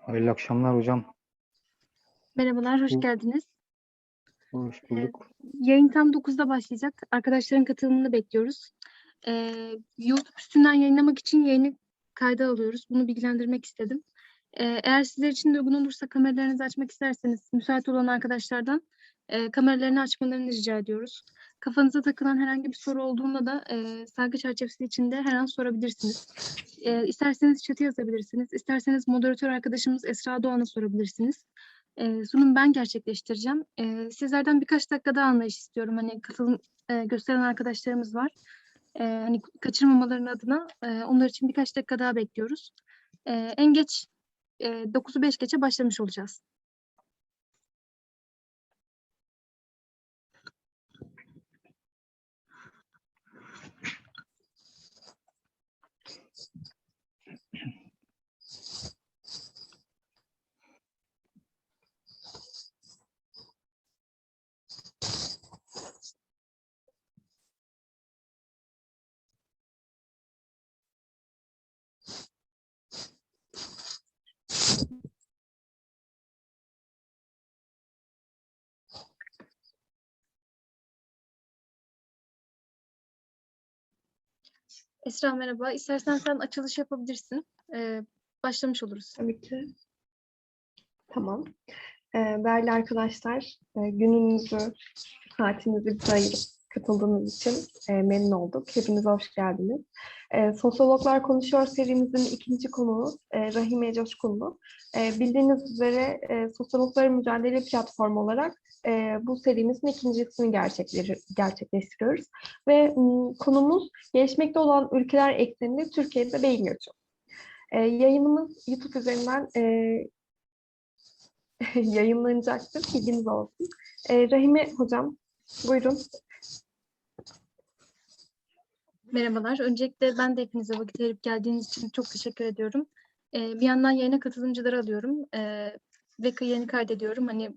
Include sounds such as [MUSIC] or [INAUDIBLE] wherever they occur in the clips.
Hayırlı akşamlar hocam. Merhabalar, hoş geldiniz. Hoş bulduk. Yayın tam 9'da başlayacak. Arkadaşların katılımını bekliyoruz. Ee, YouTube üstünden yayınlamak için yayını kayda alıyoruz. Bunu bilgilendirmek istedim. Ee, eğer sizler için de uygun olursa kameralarınızı açmak isterseniz müsait olan arkadaşlardan e, kameralarını açmalarını rica ediyoruz. Kafanıza takılan herhangi bir soru olduğunda da e, saygı çerçevesi içinde her an sorabilirsiniz. E, isterseniz chat'e yazabilirsiniz. İsterseniz moderatör arkadaşımız Esra Doğan'a sorabilirsiniz. E, sunum ben gerçekleştireceğim. E, sizlerden birkaç dakika daha anlayış istiyorum. Hani katılım e, gösteren arkadaşlarımız var. E, hani kaçırmamaların adına e, onlar için birkaç dakika daha bekliyoruz. E, en geç e, 9'u 5 geçe başlamış olacağız. Esra merhaba. İstersen sen açılış yapabilirsin. E, başlamış oluruz. Tabii ki. Tamam. Ee, değerli arkadaşlar, e, gününüzü, saatinizi bize ayırıp katıldığınız için e, memnun olduk. Hepiniz hoş geldiniz. E, Sosyologlar Konuşuyor serimizin ikinci konuğu e, Rahime Coşkunlu. E, bildiğiniz üzere e, Sosyologların Mücadele Platformu olarak e, bu serimizin ikincisini gerçekleştiriyoruz. Ve m, konumuz gelişmekte olan ülkeler ekseninde Türkiye'de beyin göçü. E, yayınımız YouTube üzerinden e, [LAUGHS] yayınlanacaktır. Bilginiz olsun. E, Rahime Hocam, buyurun. Merhabalar. Öncelikle ben de hepinize vakit ayırıp geldiğiniz için çok teşekkür ediyorum. Ee, bir yandan yayına katılımcıları alıyorum ee, ve yayını kaydediyorum. Hani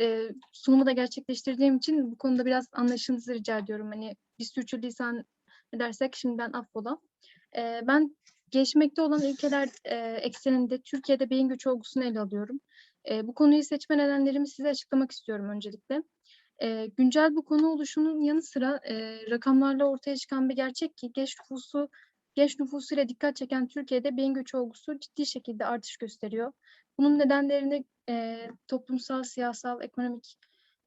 e, sunumu da gerçekleştirdiğim için bu konuda biraz anlayışınızı rica ediyorum. Hani bir sürçülisan edersek şimdiden affola. Ee, ben gelişmekte olan ülkeler e, ekseninde Türkiye'de beyin göçü olgusunu ele alıyorum. E, bu konuyu seçme nedenlerimi size açıklamak istiyorum öncelikle. E, güncel bu konu oluşunun yanı sıra e, rakamlarla ortaya çıkan bir gerçek ki genç nüfusu genç nüfusuyla dikkat çeken Türkiye'de beyin göçü olgusu ciddi şekilde artış gösteriyor. Bunun nedenlerini e, toplumsal, siyasal, ekonomik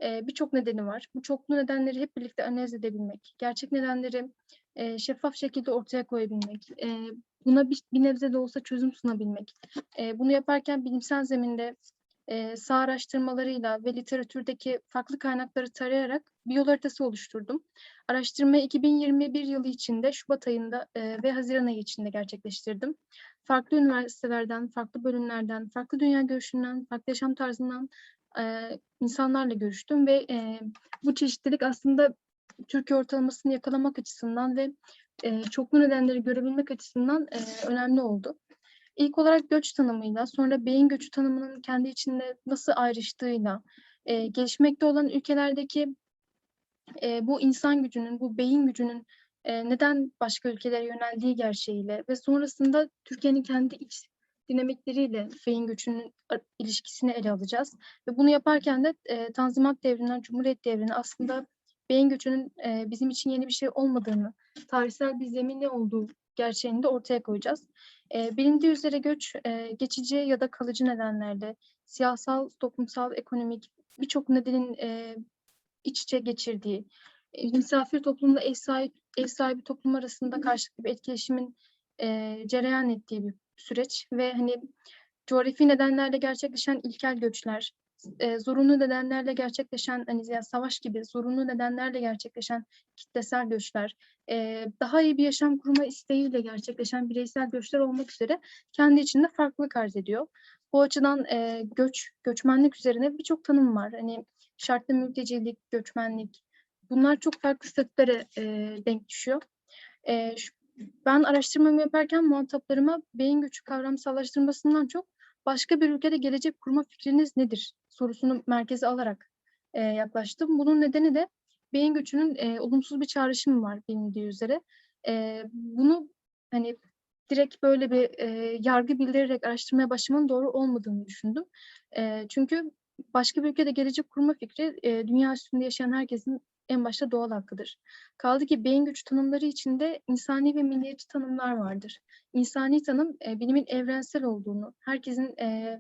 e, birçok nedeni var. Bu çoklu nedenleri hep birlikte analiz edebilmek, gerçek nedenleri e, şeffaf şekilde ortaya koyabilmek, e, buna bir, bir nebze de olsa çözüm sunabilmek. E, bunu yaparken bilimsel zeminde e, saha araştırmalarıyla ve literatürdeki farklı kaynakları tarayarak bir yol haritası oluşturdum. Araştırmayı 2021 yılı içinde Şubat ayında e, ve Haziran ayı içinde gerçekleştirdim. Farklı üniversitelerden, farklı bölümlerden, farklı dünya görüşünden, farklı yaşam tarzından e, insanlarla görüştüm ve e, bu çeşitlilik aslında Türkiye ortalamasını yakalamak açısından ve e, çoklu nedenleri görebilmek açısından e, önemli oldu. İlk olarak göç tanımıyla, sonra beyin göçü tanımının kendi içinde nasıl ayrıştığıyla, e, gelişmekte olan ülkelerdeki e, bu insan gücünün, bu beyin gücünün e, neden başka ülkelere yöneldiği gerçeğiyle ve sonrasında Türkiye'nin kendi iç dinamikleriyle beyin göçünün a- ilişkisini ele alacağız. Ve bunu yaparken de e, Tanzimat devrinden Cumhuriyet devrine aslında beyin göçünün e, bizim için yeni bir şey olmadığını, tarihsel bir zemini olduğu gerçeğini de ortaya koyacağız. E, bilindiği üzere göç e, geçici ya da kalıcı nedenlerle siyasal, toplumsal, ekonomik birçok nedenin e, iç içe geçirdiği, e, misafir toplumla ev sahibi, ev sahibi toplum arasında karşılıklı bir etkileşimin e, cereyan ettiği bir süreç ve hani coğrafi nedenlerle gerçekleşen ilkel göçler, e, zorunlu nedenlerle gerçekleşen hani ya savaş gibi zorunlu nedenlerle gerçekleşen kitlesel göçler, e, daha iyi bir yaşam kurma isteğiyle gerçekleşen bireysel göçler olmak üzere kendi içinde farklılık arz ediyor. Bu açıdan e, göç, göçmenlik üzerine birçok tanım var. Hani şartlı mültecilik, göçmenlik bunlar çok farklı statülere e, denk düşüyor. E, şu- ben araştırmamı yaparken muhataplarıma beyin göçü kavramsallaştırmasından çok başka bir ülkede gelecek kurma fikriniz nedir sorusunu merkeze alarak e, yaklaştım. Bunun nedeni de beyin göçünün e, olumsuz bir çağrışımı var bilindiği üzere. E, bunu hani direkt böyle bir e, yargı bildirerek araştırmaya başlamanın doğru olmadığını düşündüm. E, çünkü başka bir ülkede gelecek kurma fikri e, dünya üstünde yaşayan herkesin en başta doğal hakkıdır. Kaldı ki beyin güç tanımları içinde insani ve milliyetçi tanımlar vardır. İnsani tanım e, bilimin evrensel olduğunu, herkesin e,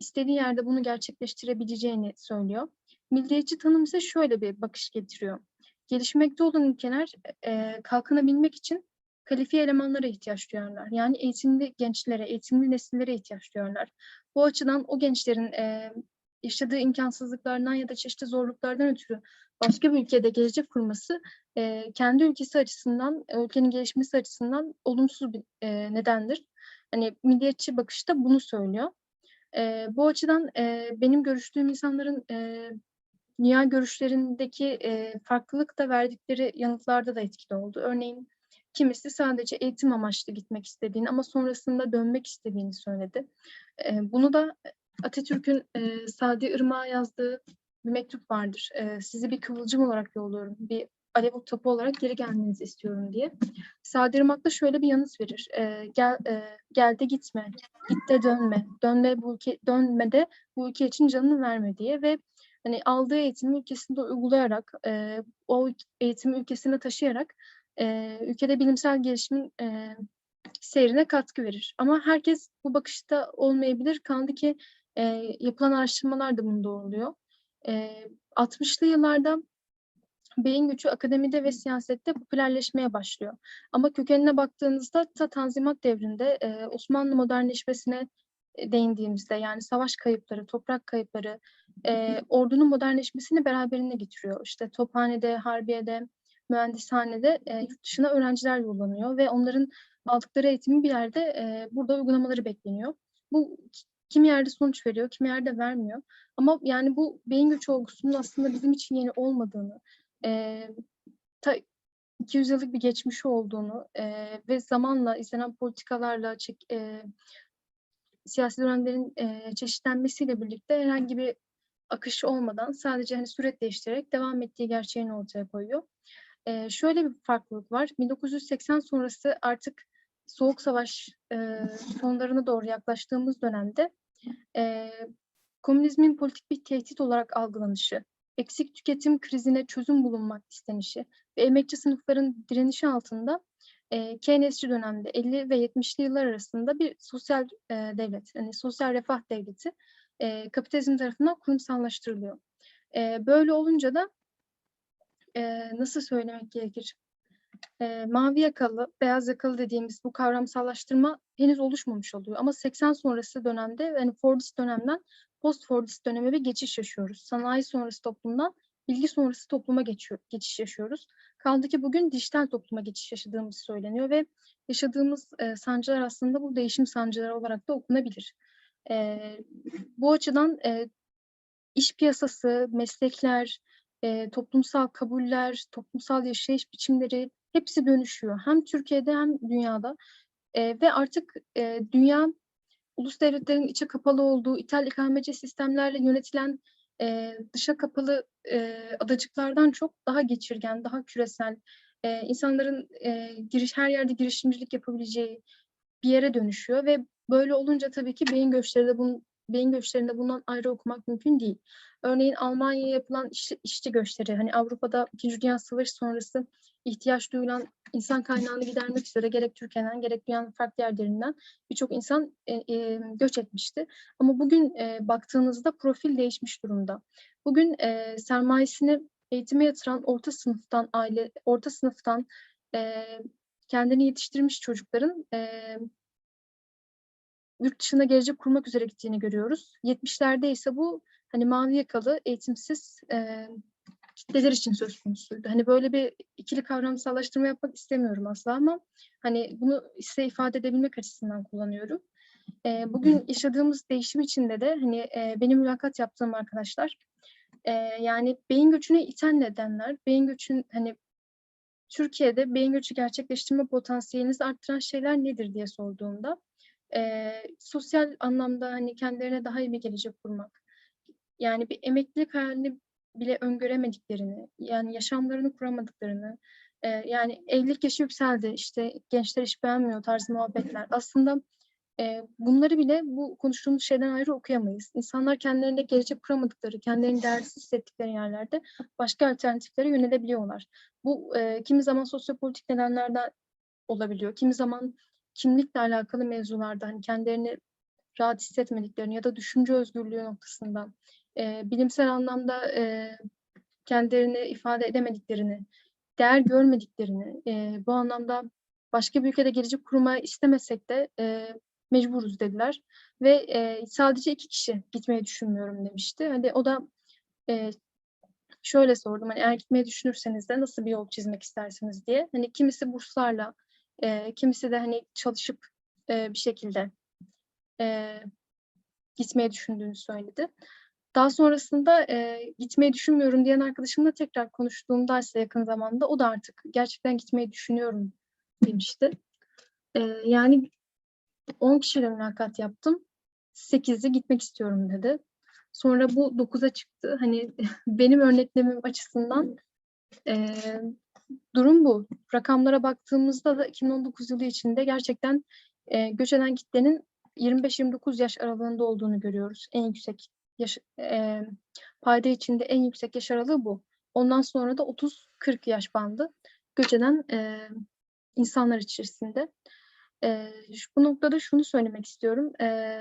istediği yerde bunu gerçekleştirebileceğini söylüyor. Milliyetçi tanım ise şöyle bir bakış getiriyor. Gelişmekte olan ülkeler e, kalkınabilmek için kalifiye elemanlara ihtiyaç duyarlar. Yani eğitimli gençlere, eğitimli nesillere ihtiyaç duyarlar. Bu açıdan o gençlerin e, yaşadığı imkansızlıklardan ya da çeşitli zorluklardan ötürü başka bir ülkede gelecek kurması e, kendi ülkesi açısından, ülkenin gelişmesi açısından olumsuz bir e, nedendir. Hani milliyetçi bakışta bunu söylüyor. E, bu açıdan e, benim görüştüğüm insanların e, dünya görüşlerindeki e, farklılık da verdikleri yanıtlarda da etkili oldu. Örneğin kimisi sadece eğitim amaçlı gitmek istediğini ama sonrasında dönmek istediğini söyledi. E, bunu da Atatürk'ün e, Sadi Irmak'a yazdığı bir mektup vardır. E, sizi bir kıvılcım olarak yolluyorum. Bir alev topu olarak geri gelmenizi istiyorum diye. Da şöyle bir yanıt verir. E, gel, e, gel de gitme, git de dönme. Dönme bu ülke, dönme de bu ülke için canını verme diye ve hani aldığı eğitimi ülkesinde uygulayarak, e, o eğitimi ülkesine taşıyarak e, ülkede bilimsel gelişimin e, seyrine katkı verir. Ama herkes bu bakışta olmayabilir. Kaldı ki e, yapılan araştırmalar da bunu doğruluyor. E, 60'lı yıllarda beyin gücü akademide ve siyasette popülerleşmeye başlıyor. Ama kökenine baktığınızda ta Tanzimat devrinde e, Osmanlı modernleşmesine e, değindiğimizde yani savaş kayıpları, toprak kayıpları, e, ordunun modernleşmesini beraberinde getiriyor. İşte Tophane'de, Harbiye'de, mühendishanede e, yurt dışına öğrenciler yollanıyor ve onların aldıkları eğitimin bir yerde e, burada uygulamaları bekleniyor. Bu kimi yerde sonuç veriyor, kimi yerde vermiyor. Ama yani bu beyin göçü olgusunun aslında bizim için yeni olmadığını, e, ta 200 yıllık bir geçmişi olduğunu e, ve zamanla izlenen politikalarla çek, e, siyasi dönemlerin e, çeşitlenmesiyle birlikte herhangi bir akış olmadan sadece hani süret değiştirerek devam ettiği gerçeğini ortaya koyuyor. E, şöyle bir farklılık var. 1980 sonrası artık Soğuk Savaş e, sonlarına doğru yaklaştığımız dönemde e, komünizmin politik bir tehdit olarak algılanışı, eksik tüketim krizine çözüm bulunmak istenişi ve emekçi sınıfların direnişi altında e, Keynesçi dönemde 50 ve 70'li yıllar arasında bir sosyal e, devlet, yani sosyal refah devleti e, kapitalizm tarafından kurumsallaştırılıyor. E, böyle olunca da e, nasıl söylemek gerekir? E, mavi yakalı, beyaz yakalı dediğimiz bu kavramsallaştırma henüz oluşmamış oluyor. Ama 80 sonrası dönemde yani Fordist dönemden post Fordist döneme bir geçiş yaşıyoruz. Sanayi sonrası toplumdan bilgi sonrası topluma geçiyor, geçiş yaşıyoruz. Kaldı ki bugün dijital topluma geçiş yaşadığımız söyleniyor ve yaşadığımız e, sancılar aslında bu değişim sancıları olarak da okunabilir. E, bu açıdan e, iş piyasası, meslekler, e, toplumsal kabuller, toplumsal yaşayış biçimleri hepsi dönüşüyor. Hem Türkiye'de hem dünyada. E, ve artık e, dünya ulus devletlerin içe kapalı olduğu ithal ikameci sistemlerle yönetilen e, dışa kapalı e, adacıklardan çok daha geçirgen, daha küresel, e, insanların e, giriş her yerde girişimcilik yapabileceği bir yere dönüşüyor ve böyle olunca tabii ki beyin göçleri de bunun beyin göçlerinde bundan ayrı okumak mümkün değil. Örneğin Almanya'ya yapılan iş, işçi göçleri, hani Avrupa'da İkinci Dünya Savaşı sonrası ihtiyaç duyulan insan kaynağını gidermek üzere gerek Türkiye'den gerek dünyanın farklı yerlerinden birçok insan e, e, göç etmişti. Ama bugün e, baktığınızda profil değişmiş durumda. Bugün e, sermayesini eğitime yatıran orta sınıftan, aile orta sınıftan e, kendini yetiştirmiş çocukların e, yurt dışına gelecek kurmak üzere gittiğini görüyoruz. 70'lerde ise bu hani mavi yakalı eğitimsiz e, kitleler için söz konusuydu. Hani böyle bir ikili kavramsallaştırma yapmak istemiyorum asla ama hani bunu size ifade edebilmek açısından kullanıyorum. E, bugün yaşadığımız değişim içinde de hani e, benim mülakat yaptığım arkadaşlar e, yani beyin göçüne iten nedenler, beyin göçün hani Türkiye'de beyin göçü gerçekleştirme potansiyelinizi arttıran şeyler nedir diye sorduğumda e, sosyal anlamda hani kendilerine daha iyi bir gelecek kurmak, yani bir emeklilik hayalini bile öngöremediklerini, yani yaşamlarını kuramadıklarını, e, yani evlilik yaşı yükseldi, işte gençler iş beğenmiyor tarzı muhabbetler. Aslında e, bunları bile bu konuştuğumuz şeyden ayrı okuyamayız. İnsanlar kendilerine gelecek kuramadıkları, kendilerini değersiz hissettikleri yerlerde başka alternatiflere yönelebiliyorlar. Bu e, kimi zaman sosyopolitik nedenlerden olabiliyor. Kimi zaman kimlikle alakalı mevzularda hani kendilerini rahat hissetmediklerini ya da düşünce özgürlüğü noktasında e, bilimsel anlamda e, kendilerini ifade edemediklerini, değer görmediklerini, e, bu anlamda başka bir ülkede gelecek kurmayı istemesek de e, mecburuz dediler. Ve e, sadece iki kişi gitmeyi düşünmüyorum demişti. Hani o da e, şöyle sordum hani eğer gitmeyi düşünürseniz de nasıl bir yol çizmek istersiniz diye. Hani kimisi burslarla, e, kimisi de hani çalışıp e, bir şekilde e, gitmeyi düşündüğünü söyledi. Daha sonrasında e, gitmeyi düşünmüyorum diyen arkadaşımla tekrar konuştuğumda ise yakın zamanda o da artık gerçekten gitmeyi düşünüyorum demişti. E, yani 10 kişiyle mülakat yaptım. 8'i gitmek istiyorum dedi. Sonra bu 9'a çıktı. Hani [LAUGHS] benim örneklemem açısından e, durum bu. Rakamlara baktığımızda da 2019 yılı içinde gerçekten e, göç eden kitlenin 25-29 yaş aralığında olduğunu görüyoruz. En yüksek yaş, e, payda içinde en yüksek yaş aralığı bu. Ondan sonra da 30-40 yaş bandı göç eden e, insanlar içerisinde. E, bu noktada şunu söylemek istiyorum. E,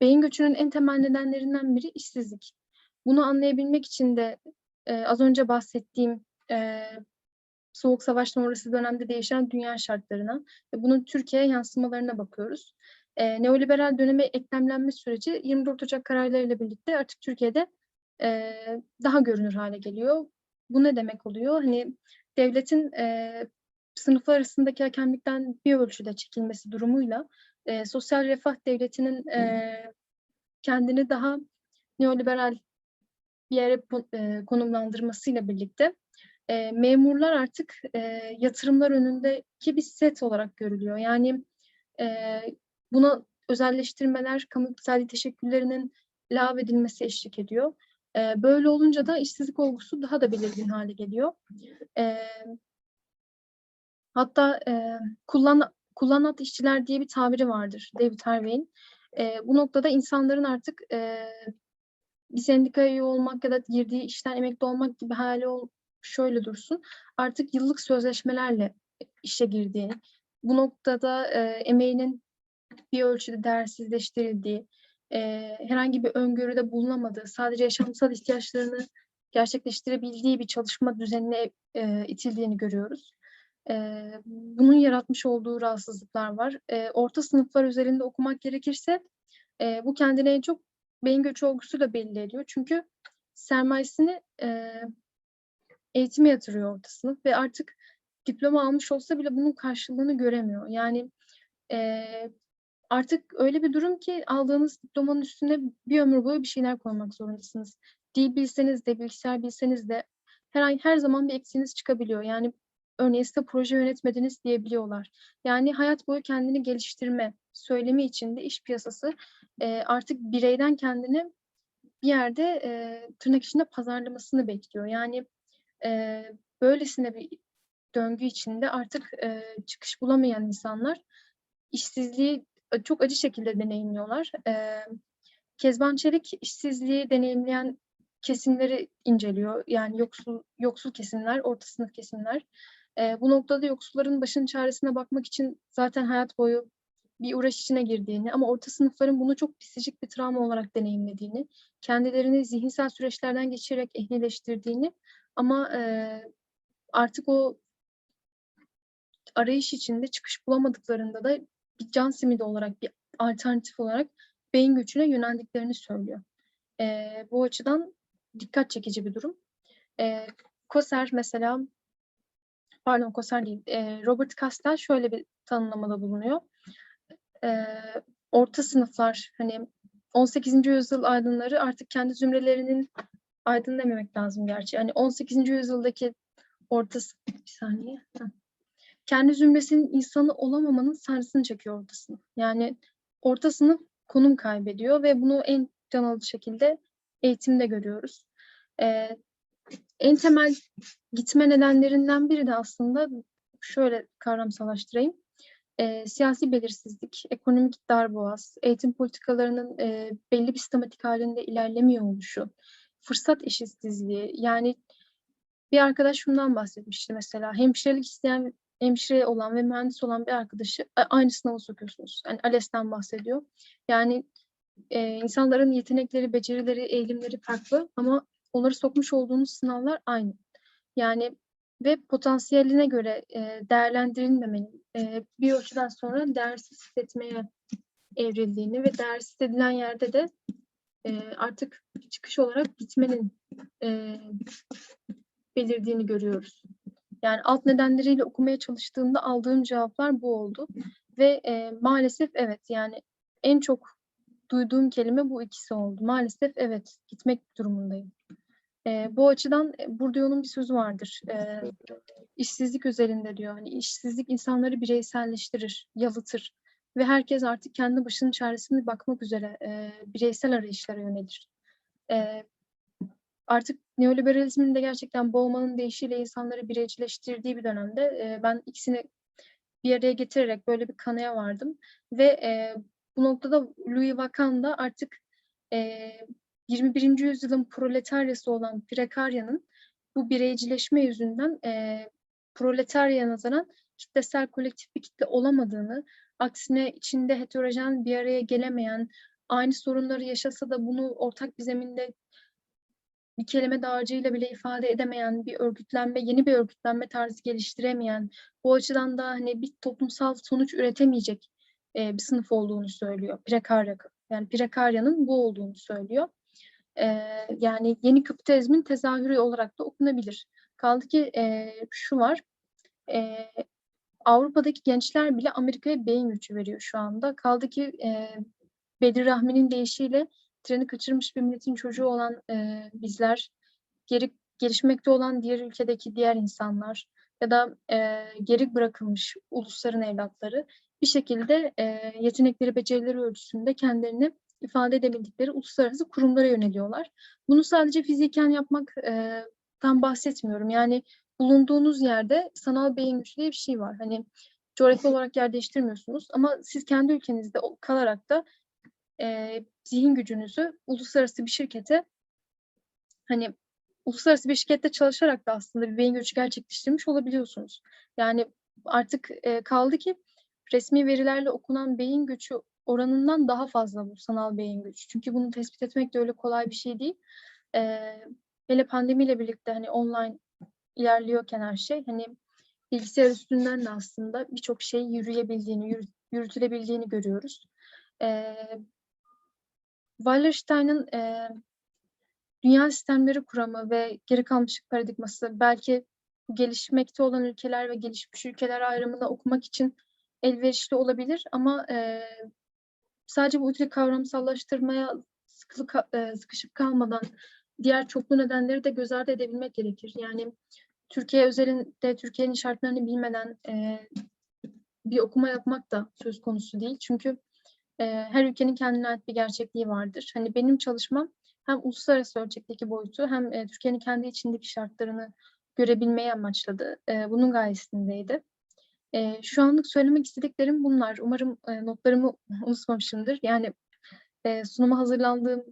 beyin göçünün en temel nedenlerinden biri işsizlik. Bunu anlayabilmek için de e, az önce bahsettiğim e, Soğuk Savaş sonrası dönemde değişen dünya şartlarına ve bunun Türkiye'ye yansımalarına bakıyoruz. E, neoliberal döneme eklemlenme süreci 24 Ocak kararlarıyla birlikte artık Türkiye'de e, daha görünür hale geliyor. Bu ne demek oluyor? Hani devletin e, sınıflar arasındaki hakemlikten bir ölçüde çekilmesi durumuyla e, sosyal refah devletinin e, kendini daha neoliberal bir yere e, konumlandırmasıyla birlikte e, memurlar artık e, yatırımlar önündeki bir set olarak görülüyor. Yani e, buna özelleştirmeler, kamu iktisadi teşekküllerinin lağvedilmesi eşlik ediyor. E, böyle olunca da işsizlik olgusu daha da belirgin hale geliyor. E, hatta e, kullan, kullanat işçiler diye bir tabiri vardır David Harvey'in. E, bu noktada insanların artık e, bir sendikaya üye olmak ya da girdiği işten emekli olmak gibi hayali ol, şöyle dursun. Artık yıllık sözleşmelerle işe girdiği, bu noktada e, emeğinin bir ölçüde değersizleştirildiği, e, herhangi bir öngörüde bulunamadığı, sadece yaşamsal ihtiyaçlarını gerçekleştirebildiği bir çalışma düzenine e, itildiğini görüyoruz. E, bunun yaratmış olduğu rahatsızlıklar var. E, orta sınıflar üzerinde okumak gerekirse e, bu kendine en çok beyin göçü olgusuyla belli ediyor. Çünkü sermayesini e, eğitime yatırıyor orta sınıf ve artık diploma almış olsa bile bunun karşılığını göremiyor. Yani e, artık öyle bir durum ki aldığınız diplomanın üstüne bir ömür boyu bir şeyler koymak zorundasınız. Dil bilseniz de, bilgisayar bilseniz de her, her zaman bir eksiğiniz çıkabiliyor. Yani örneğin size proje yönetmediniz diyebiliyorlar. Yani hayat boyu kendini geliştirme söylemi içinde iş piyasası e, artık bireyden kendini bir yerde e, tırnak içinde pazarlamasını bekliyor. Yani e, böylesine bir döngü içinde artık e, çıkış bulamayan insanlar işsizliği e, çok acı şekilde deneyimliyorlar. E, Kezban Çelik işsizliği deneyimleyen kesimleri inceliyor. Yani yoksul yoksul kesimler, orta sınıf kesimler. E, bu noktada yoksulların başının çaresine bakmak için zaten hayat boyu bir uğraş içine girdiğini ama orta sınıfların bunu çok psikolojik bir travma olarak deneyimlediğini, kendilerini zihinsel süreçlerden geçirerek ehlileştirdiğini ama e, artık o arayış içinde çıkış bulamadıklarında da bir can simidi olarak, bir alternatif olarak beyin göçüne yöneldiklerini söylüyor. E, bu açıdan dikkat çekici bir durum. E, Koser mesela, pardon Koser değil, e, Robert Castell şöyle bir tanımlamada bulunuyor. E, orta sınıflar, hani 18. yüzyıl aydınları artık kendi zümrelerinin aydın dememek lazım gerçi. Yani 18. yüzyıldaki orta s- bir saniye. Kendi zümresinin insanı olamamanın sancısını çekiyor orta sınıf. Yani orta sınıf konum kaybediyor ve bunu en can alıcı şekilde eğitimde görüyoruz. Ee, en temel gitme nedenlerinden biri de aslında şöyle kavramsallaştırayım. Eee, siyasi belirsizlik, ekonomik darboğaz, eğitim politikalarının eee, belli bir sistematik halinde ilerlemiyor oluşu, fırsat eşitsizliği. Yani bir arkadaş şundan bahsetmişti mesela. Hemşirelik isteyen, hemşire olan ve mühendis olan bir arkadaşı aynı sınava sokuyorsunuz. Yani ALES'ten bahsediyor. Yani eee, insanların yetenekleri, becerileri, eğilimleri farklı ama onları sokmuş olduğunuz sınavlar aynı. Yani ve potansiyeline göre eee, değerlendirilmemenin eee, bir ölçüden sonra değersiz hissetmeye evrildiğini ve değersiz edilen yerde de eee, artık çıkış olarak gitmenin eee, belirdiğini görüyoruz. Yani alt nedenleriyle okumaya çalıştığımda aldığım cevaplar bu oldu. Ve eee, maalesef evet yani en çok duyduğum kelime bu ikisi oldu. Maalesef evet gitmek durumundayım. Eee, bu açıdan e, Bourdieu'nun bir sözü vardır. Eee, işsizlik özelinde diyor. Hani işsizlik insanları bireyselleştirir, yalıtır ve herkes artık kendi başının çaresine bakmak üzere eee, bireysel arayışlara yönelir. Eee, artık neoliberalizmin de gerçekten boğmanın deyişiyle insanları bireycileştirdiği bir dönemde eee, ben ikisini bir araya getirerek böyle bir kanıya vardım ve eee, bu noktada Louis Vacan da artık eee 21. yüzyılın proletaryası olan prekaryanın bu bireycileşme yüzünden eee proletaryaya nazaran kitlesel kolektif bir kitle olamadığını, aksine içinde heterojen bir araya gelemeyen, aynı sorunları yaşasa da bunu ortak bir zeminde bir kelime dağarcığıyla bile ifade edemeyen bir örgütlenme, yeni bir örgütlenme tarzı geliştiremeyen, bu açıdan da hani bir toplumsal sonuç üretemeyecek eee, bir sınıf olduğunu söylüyor. Prekarya, yani prekaryanın bu olduğunu söylüyor. Eee, yani yeni kapitalizmin tezahürü olarak da okunabilir. Kaldı ki eee, şu var, eee, Avrupa'daki gençler bile Amerika'ya beyin göçü veriyor şu anda. Kaldı ki eee Bedir Rahmi'nin deyişiyle treni kaçırmış bir milletin çocuğu olan eee, bizler, geri gelişmekte olan diğer ülkedeki diğer insanlar ya da eee, geri bırakılmış ulusların evlatları bir şekilde eee, yetenekleri, becerileri ölçüsünde kendilerini ifade edemedikleri uluslararası kurumlara yöneliyorlar. Bunu sadece fiziken yapmak eee, tam bahsetmiyorum. Yani bulunduğunuz yerde sanal beyin gücü diye bir şey var. Hani coğrafi olarak yer değiştirmiyorsunuz ama siz kendi ülkenizde kalarak da eee, zihin gücünüzü uluslararası bir şirkete hani uluslararası bir şirkette çalışarak da aslında bir beyin göçü gerçekleştirmiş olabiliyorsunuz. Yani artık eee, kaldı ki resmi verilerle okunan beyin göçü oranından daha fazla bu sanal beyin göçü. Çünkü bunu tespit etmek de öyle kolay bir şey değil. Eee hele pandemiyle birlikte hani online ilerliyorken her şey hani bilgisayar üstünden de aslında birçok şey yürüyebildiğini, yürü- yürütülebildiğini görüyoruz. Eee Wallerstein'ın eee, dünya sistemleri kuramı ve geri kalmışlık paradigması belki gelişmekte olan ülkeler ve gelişmiş ülkeler ayrımını okumak için elverişli olabilir ama eee, sadece bu ikili kavramsallaştırmaya sıkılı, eee, sıkışıp kalmadan diğer çoklu nedenleri de göz ardı edebilmek gerekir. Yani Türkiye özelinde Türkiye'nin şartlarını bilmeden eee, bir okuma yapmak da söz konusu değil. Çünkü eee, her ülkenin kendine ait bir gerçekliği vardır. Hani benim çalışmam hem uluslararası ölçekteki boyutu hem eee, Türkiye'nin kendi içindeki şartlarını görebilmeyi amaçladı. Eee, bunun gayesindeydi. Eee, şu anlık söylemek istediklerim bunlar. Umarım eee, notlarımı [LAUGHS] unutmamışımdır. Yani eee, sunuma hazırlandığım,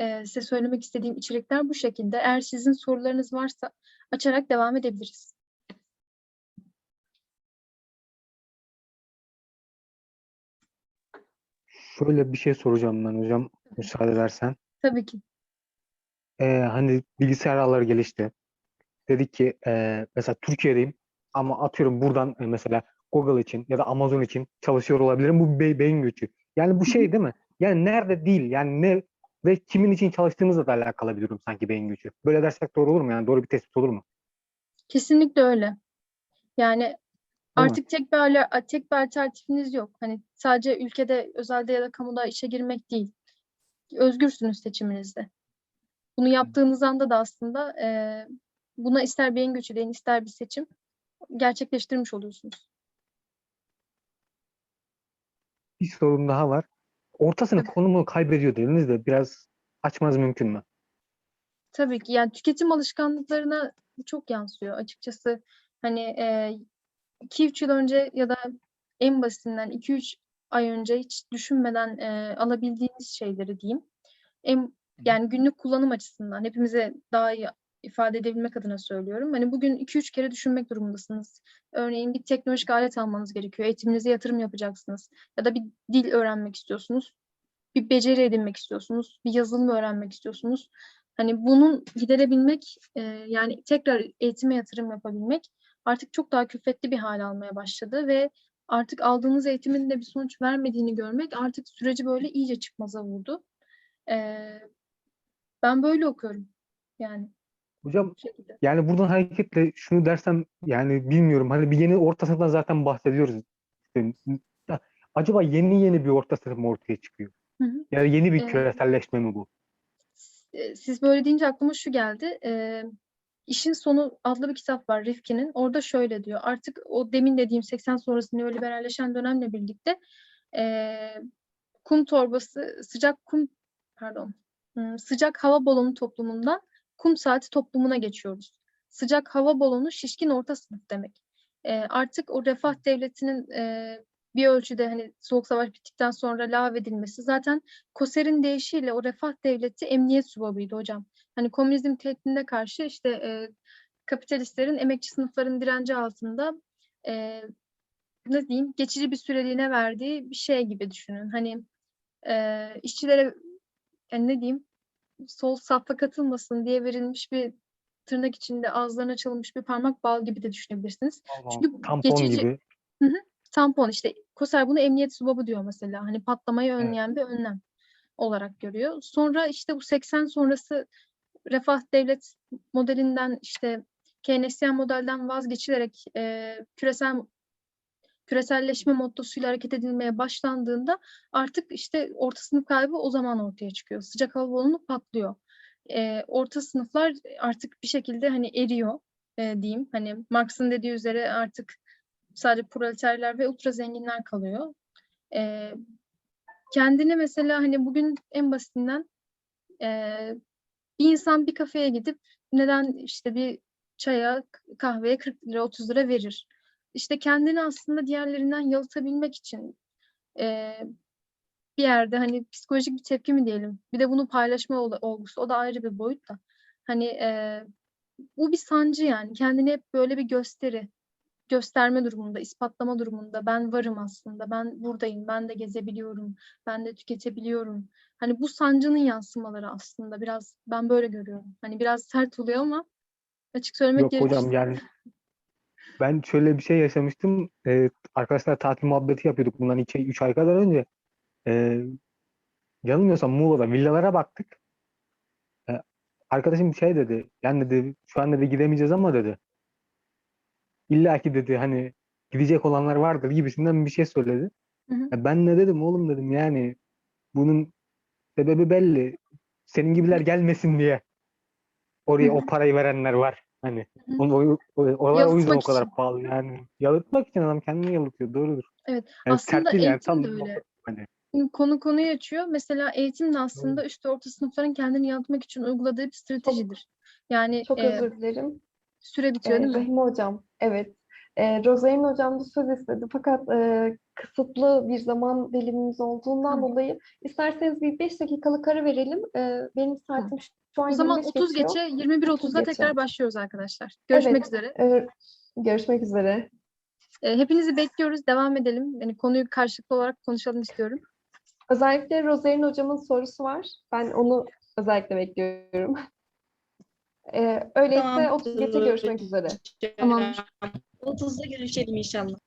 eee, size söylemek istediğim içerikler bu şekilde. Eğer sizin sorularınız varsa açarak devam edebiliriz. Şöyle bir şey soracağım ben hocam müsaade edersen. Tabii ki. Ee, hani bilgisayar ağları gelişti. Dedik ki e, mesela Türkiye'deyim ama atıyorum buradan e, mesela Google için ya da Amazon için çalışıyor olabilirim. Bu be- beyin göçü. Yani bu şey değil mi? Yani nerede değil yani ne ve kimin için çalıştığımızla da alakalı bir durum sanki beyin göçü. Böyle dersek doğru olur mu? Yani doğru bir tespit olur mu? Kesinlikle öyle. Yani mi? artık tek bir tek bir alternatifiniz yok. Hani sadece ülkede, özelde ya da kamuda işe girmek değil. Özgürsünüz seçiminizde. Bunu yaptığınız anda da aslında eee, buna ister beyin göçü deyin, ister bir seçim gerçekleştirmiş oluyorsunuz. Bir sorun daha var. Orta sınıf Tabii. konumu kaybediyor dediniz de biraz açmanız mümkün mü? Tabii ki yani tüketim alışkanlıklarına çok yansıyor açıkçası. Hani e, 2-3 yıl önce ya da en basitinden 2-3 ay önce hiç düşünmeden e, alabildiğiniz şeyleri diyeyim. En, yani günlük kullanım açısından hepimize daha iyi ifade edebilmek adına söylüyorum. Hani bugün 2-3 kere düşünmek durumundasınız. Örneğin bir teknolojik alet almanız gerekiyor. Eğitiminize yatırım yapacaksınız. Ya da bir dil öğrenmek istiyorsunuz. Bir beceri edinmek istiyorsunuz. Bir yazılım öğrenmek istiyorsunuz. Hani bunun giderebilmek, e, yani tekrar eğitime yatırım yapabilmek artık çok daha külfetli bir hal almaya başladı ve artık aldığınız eğitimin de bir sonuç vermediğini görmek artık süreci böyle iyice çıkmaza vurdu. E, ben böyle okuyorum yani Hocam yani buradan hareketle şunu dersem yani bilmiyorum hani bir yeni orta sınıftan zaten bahsediyoruz. İşte, acaba yeni yeni bir orta sınıf mı ortaya çıkıyor? Hı hı. Ya da yeni bir Evet. küreselleşme mi bu? e, siz böyle deyince aklıma şu geldi. E, İşin Sonu adlı bir kitap var Rifkin'in. Orada şöyle diyor. Artık o demin dediğim 80 sonrası neoliberalleşen dönemle birlikte e, kum torbası, sıcak kum, pardon, sıcak hava balonu toplumundan kum saati toplumuna geçiyoruz. Sıcak hava balonu şişkin orta sınıf demek. E, artık o refah devletinin e, bir ölçüde hani soğuk savaş bittikten sonra lağvedilmesi zaten Koser'in deyişiyle o refah devleti emniyet subabıydı hocam. Hani komünizm tehdidine karşı işte e, kapitalistlerin emekçi sınıfların direnci altında e, ne diyeyim geçici bir süreliğine verdiği bir şey gibi düşünün. Hani e, işçilere yani ne diyeyim sol safha katılmasın diye verilmiş bir tırnak içinde ağızlarına açılmış bir parmak bal gibi de düşünebilirsiniz. Çünkü bu Tampon geçici- gibi. tampon işte Koser bunu emniyet subabı diyor mesela. Hani patlamayı Evet. önleyen bir önlem olarak görüyor. Sonra işte bu 80 sonrası refah devlet modelinden işte Keynesyen modelden vazgeçilerek e, küresel küreselleşme mottosuyla hareket edilmeye başlandığında artık işte orta sınıf kaybı o zaman ortaya çıkıyor. Sıcak hava balonu patlıyor. E, orta sınıflar artık bir şekilde hani eriyor e, diyeyim. Hani Marx'ın dediği üzere artık sadece proleterler ve ultra zenginler kalıyor. E, kendini mesela hani bugün en basitinden e, bir insan bir kafeye gidip neden işte bir çaya, kahveye 40 lira 30 lira verir? İşte kendini aslında diğerlerinden yalıtabilmek için e, bir yerde hani psikolojik bir tepki mi diyelim? Bir de bunu paylaşma ol- olgusu o da ayrı bir boyut da. Hani e, bu bir sancı yani kendini hep böyle bir gösteri gösterme durumunda, ispatlama durumunda ben varım aslında, ben buradayım, ben de gezebiliyorum, ben de tüketebiliyorum. Hani bu sancının yansımaları aslında biraz ben böyle görüyorum. Hani biraz sert oluyor ama açık söylemek Yok gerekirse. hocam yani ben şöyle bir şey yaşamıştım. Ee, arkadaşlar tatil muhabbeti yapıyorduk bundan 2-3 ay kadar önce. Ee, yanılmıyorsam Muğla'da villalara baktık. Ee, arkadaşım şey dedi. Yani dedi şu an dedi gidemeyeceğiz ama dedi. İlla ki dedi hani gidecek olanlar vardır gibisinden bir şey söyledi. Hı hı. Ya ben ne dedim oğlum dedim yani bunun sebebi belli. Senin gibiler gelmesin diye oraya Hı o parayı verenler var. Hani o, o, oralar o yüzden o kadar için. pahalı yani. Yalıtmak için adam kendini yalıtıyor. Doğrudur. Evet. Yani Aslında değil yani eğitim tam de öyle. hani konu konuyu açıyor. Mesela eğitim de aslında üst ve orta sınıfların kendini yalıtmak için uyguladığı bir stratejidir. Yani Çok e, özür dilerim. süre bitiyor Ee, değil mi? Rahime Hocam, evet. Ee, Rozarin Hocam da söz istedi. Fakat e, kısıtlı bir zaman dilimimiz olduğundan Hı. dolayı isterseniz bir 5 dakikalık ara verelim. Ee, benim saatim şu an O zaman 25 30 geçiyor. geçe 21.30'da 30 geçe. tekrar başlıyoruz arkadaşlar. Görüşmek Evet. üzere. Ee, görüşmek üzere. E, hepinizi bekliyoruz. Devam edelim. Yani konuyu karşılıklı olarak konuşalım istiyorum. Özellikle Rozarin Hocam'ın sorusu var. Ben onu özellikle bekliyorum. Ee, öyleyse Tamam. 30 geçe görüşmek üzere. Tamamdır. 30'da görüşelim inşallah.